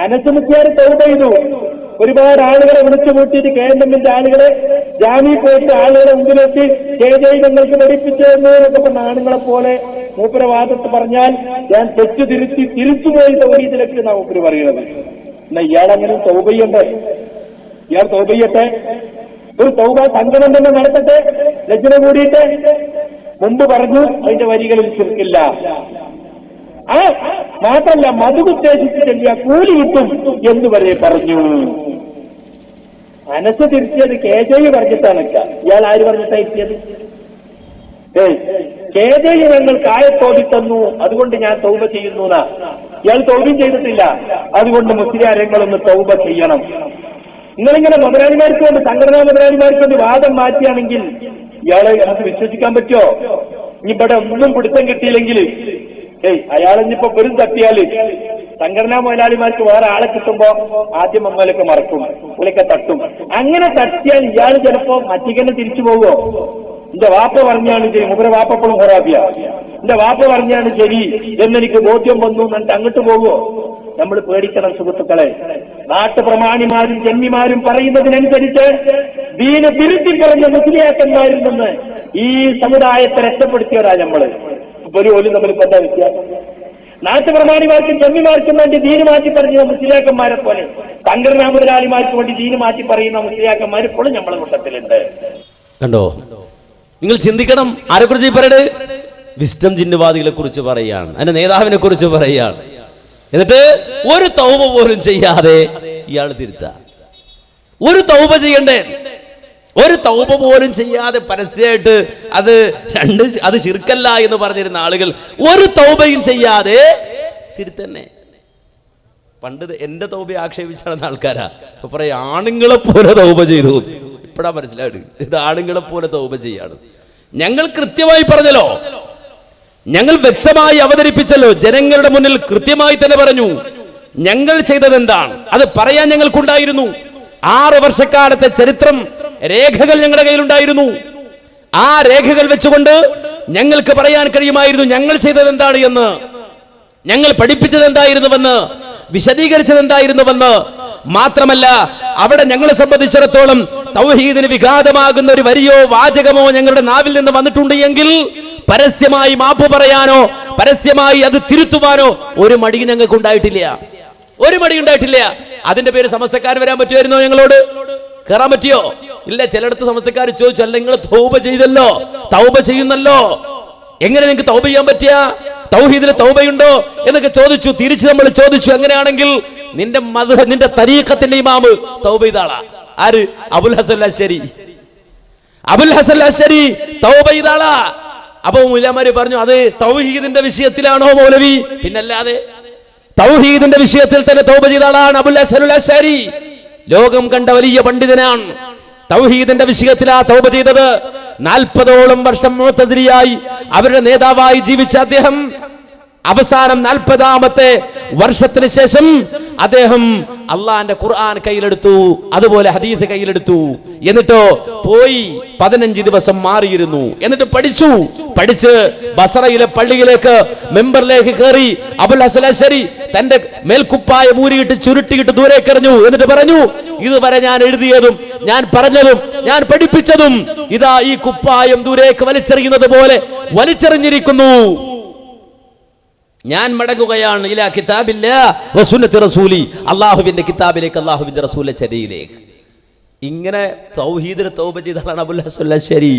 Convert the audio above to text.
അനസമുഖ്യാർ തൗബ ചെയ്തു. ഒരുപാട് ആളുകളെ വിളിച്ചു കൂട്ടിയിട്ട് കെ എൻ എമ്മിന്റെ ആളുകളെ ജാമി പോയിട്ട് ആളുകളെ മുമ്പിലെത്തി. കെ ജെ ഞങ്ങൾക്ക് പഠിപ്പിച്ചു എന്നൊക്കെ പറഞ്ഞ ആണുങ്ങളെ പോലെ മൂപ്പരവാദത്ത് പറഞ്ഞാൽ ഞാൻ തെറ്റു തിരുത്തി തിരിച്ചുപോയി തൗഹീദിലേക്ക് എന്നാ മൂപ്പര് പറയുന്നത്. എന്നാ ഇയാളങ്ങനെ തൗബ ചെയ്യണ്ടേ? ഇയാൾ തൗബ ചെയ്യട്ടെ? ഒരു തൗബ സംഗമം തന്നെ നടത്തട്ടെ? രചന കൂടിയിട്ട്? മുമ്പ് പറഞ്ഞു അതിന്റെ വരികളിൽ ചുരുക്കില്ല. ആ മാത്രല്ല മധുകുദ്ദേശിച്ച് ചെല്ലിയ കൂലി കിട്ടും എന്ന് വരെ പറഞ്ഞു. മനസ്സ് തിരിച്ചത് കേജയ് പറഞ്ഞിട്ടാണ് ഇയാൾ ആര് പറഞ്ഞിട്ടാ ജെ ഞങ്ങൾ കായത്തോടി തന്നു. അതുകൊണ്ട് ഞാൻ തൗബ ചെയ്യുന്നു ഇയാൾ തൗബയും ചെയ്തിട്ടില്ല. അതുകൊണ്ട് മുസ്ലിയാരങ്ങളൊന്ന് തൗബ ചെയ്യണം. നിങ്ങളിങ്ങനെ മുതലാളിമാർക്ക് കൊണ്ട് സംഘടനാ മുതലാളിമാർക്ക് കൊണ്ട് വാദം മാറ്റിയാണെങ്കിൽ ഇയാളെ നമുക്ക് വിശ്വസിക്കാൻ പറ്റുമോ? ഇനി ഇവിടെ ഒന്നും പിടുത്തം കിട്ടിയില്ലെങ്കിൽ ഏയ് അയാളിനിപ്പോ വെറും തട്ടിയാൽ സംഘടനാ മുതലാളിമാർക്ക് വേറെ ആളെ കിട്ടുമ്പോ ആദ്യം അമ്മലൊക്കെ മറക്കും പുള്ളിയൊക്കെ തട്ടും. അങ്ങനെ തട്ടിയാൽ ഇയാൾ ചിലപ്പോ മറ്റിക്കന്നെ തിരിച്ചു പോകുമോ എന്റെ വാപ്പ പറഞ്ഞാണ് ശരി മുബര വാപ്പപ്പോഴും ഹൊറാബിയ എന്റെ വാപ്പ പറഞ്ഞാണ് ശരി എന്നെനിക്ക് ബോധ്യം വന്നു എന്നിട്ട് അങ്ങോട്ട് പോകുമോ നമ്മൾ പേടിക്കണം സുഹൃത്തുക്കളെ. നാട്ടുപ്രമാണിമാരും ജന്മിമാരും പറയുന്നതിനനുസരിച്ച് ദീന തിരുത്തി പറഞ്ഞ മുസ്ലിയാക്കന്മാരിൽ നിന്ന് ഈ സമുദായത്തെ രക്ഷപ്പെടുത്തിയവരാ നമ്മൾ ഒരു ഒലും തമ്മിൽ എന്താ വ്യത്യാസം നാട്ടുപ്രമാണിമാർക്കും ചെമ്മിമാർക്കും വേണ്ടി ദീന് മാറ്റി പറയുന്ന മുസ്ലിയാക്കന്മാരെ പോലെ സംഘടനാ മുതലാളിമാർക്ക് വേണ്ടി ദീന് മാറ്റി പറയുന്ന മുസ്ലിയാക്കന്മാർ ഇപ്പോഴും നമ്മളെ കൂട്ടത്തിലുണ്ട്. കണ്ടോ? നിങ്ങൾ ചിന്തിക്കണം ആരെ കുറിച്ച് ഈ പറയണത്? വിസ്റ്റം ജിന്നുവാദികളെ കുറിച്ച് പറയാണ്. അതിന്റെ നേതാവിനെ കുറിച്ച് പറയാണ്. എന്നിട്ട് ഒരു തൗബ പോലും ചെയ്യാതെ ഇയാൾ തിരുത്ത. ഒരു തൗബ ചെയ്യണ്ടേ? ഒരു തൗപ പോലും ചെയ്യാതെ പരസ്യമായിട്ട് അത് രണ്ട് അത് ശിർക്കല്ല എന്ന് പറഞ്ഞിരുന്ന ആളുകൾ ഒരു തൗബയും ചെയ്യാതെ തിരുത്തന്നെ. പണ്ട് എന്റെ തൗപ ആക്ഷേപിച്ചാണെന്ന ആൾക്കാരാ. അപ്പൊ പറയാ ആണുങ്ങളെ പോലെ തൗബ ചെയ്തു. ഇപ്പഴാ മനസ്സിലായത്. ഇത് ആണുങ്ങളെ പോലെ തൗബ ചെയ്യാണ്. ഞങ്ങൾ കൃത്യമായി പറഞ്ഞല്ലോ. ഞങ്ങൾ വ്യക്തമായി അവതരിപ്പിച്ചല്ലോ. ജനങ്ങളുടെ മുന്നിൽ കൃത്യമായി തന്നെ പറഞ്ഞു. ഞങ്ങൾ ചെയ്തത് എന്താണ് അത് പറയാൻ ഞങ്ങൾക്കുണ്ടായിരുന്നു. ആറ് വർഷക്കാലത്തെ ചരിത്രം രേഖകൾ ഞങ്ങളുടെ കയ്യിലുണ്ടായിരുന്നു. ആ രേഖകൾ വെച്ചുകൊണ്ട് ഞങ്ങൾക്ക് പറയാൻ കഴിയുമായിരുന്നു ഞങ്ങൾ ചെയ്തത് എന്താണ് എന്ന്. ഞങ്ങൾ പഠിപ്പിച്ചത് എന്തായിരുന്നുവെന്ന് വിശദീകരിച്ചത് എന്തായിരുന്നുവെന്ന് മാത്രമല്ല അവിടെ ഞങ്ങളെ സംബന്ധിച്ചിടത്തോളം തൗഹീദിന് വിഘാതമാകുന്ന ഒരു വരിയോ വാചകമോ ഞങ്ങളുടെ നാവിൽ നിന്ന് വന്നിട്ടുണ്ട് എങ്കിൽ പരസ്യമായി മാപ്പ് പറയാനോ പരസ്യമായി അത് തിരുത്തുവാനോ ഒരു മടി ഞങ്ങൾക്ക് ഉണ്ടായിട്ടില്ല ഒരു മടി ഉണ്ടായിട്ടില്ല അതിന്റെ പേര് സമസ്തക്കാർ വരാൻ പറ്റുമായിരുന്നോ ഞങ്ങളോട്? കയറാൻ പറ്റിയോ? ഇല്ല ചിലയിടത്ത് സമസ്തക്കാർ ചോദിച്ചു അല്ല നിങ്ങൾ തൗബ ചെയ്തല്ലോ? തൗബ ചെയ്യുന്നല്ലോ? എങ്ങനെ നിങ്ങൾക്ക് തൗബ ചെയ്യാൻ പറ്റിയ? തൗഹീദിന് തൗബയുണ്ടോ? എന്നൊക്കെ ചോദിച്ചു തിരിച്ചു നമ്മൾ ചോദിച്ചു എങ്ങനെയാണെങ്കിൽ നിന്റെ മധു നിന്റെ തരീഖത്തിന്റെ ഇമാമ് തൗബ ഇതാളാ ആര്? അബുൽ ഹസൻ അശ്ശരി അബുൽ ഹസൻ അശ്ശരി തൗബ ഇതാളാ അപ്പൊ മുല്ലാമാര് പറഞ്ഞു അത് തൗഹീദിന്റെ വിഷയത്തിലാണോ മൗലവി? പിന്നല്ലാതെ തൗഹീദിന്റെ വിഷയത്തിൽ തന്നെ തൗബ ചെയ്ത ആളാണ് അബുൽ ഹസൻ അശ്ശരി ലോകം കണ്ട വലിയ പണ്ഡിതനാണ്. തൗഹീദിന്റെ വിഷയത്തിലാ തൗബ ചെയ്തത്. നാൽപ്പതോളം വർഷം മുഅ്തസിലിയായി അവരുടെ നേതാവായി ജീവിച്ച അദ്ദേഹം അവസാനം നാൽപ്പതാമത്തെ വർഷത്തിന് ശേഷം അദ്ദേഹം അള്ളാന്റെ ഖുർആൻ കയ്യിലെടുത്തു അതുപോലെ ഹദീസ് കയ്യിലെടുത്തു. എന്നിട്ടോ പോയി പതിനഞ്ച് ദിവസം മാറിയിരുന്നു. എന്നിട്ട് പഠിച്ചു. പഠിച്ച് ബസറയിലെ പള്ളിയിലേക്ക് മെമ്പറിലേക്ക് കയറി അബുൽ ഹസൻ അശ്ശരി തന്റെ മേൽക്കുപ്പായ മൂരിയിട്ട് ചുരുട്ടിയിട്ട് ദൂരേക്ക് എറിഞ്ഞു എന്നിട്ട് പറഞ്ഞു ഇതുവരെ ഞാൻ എഴുതിയതും ഞാൻ പറഞ്ഞതും ഞാൻ പഠിപ്പിച്ചതും ഇതാ ഈ കുപ്പായം ദൂരേക്ക് വലിച്ചെറിയുന്നത് പോലെ വലിച്ചെറിഞ്ഞിരിക്കുന്നു. ഞാൻ മടങ്ങുകയാണ് ഇലാ കിതാബില്ല വസുന്നത്തി റസൂലി. അള്ളാഹുവിന്റെ കിതാബിലേക്ക് അള്ളാഹുവിന്റെ റസൂലിന്റെ ചരിയിലേക്ക്. ഇങ്ങനെ തൗഹീദിന് തൗബ ചെയ്താലാണ് അബുല്ല അശ്ശരി.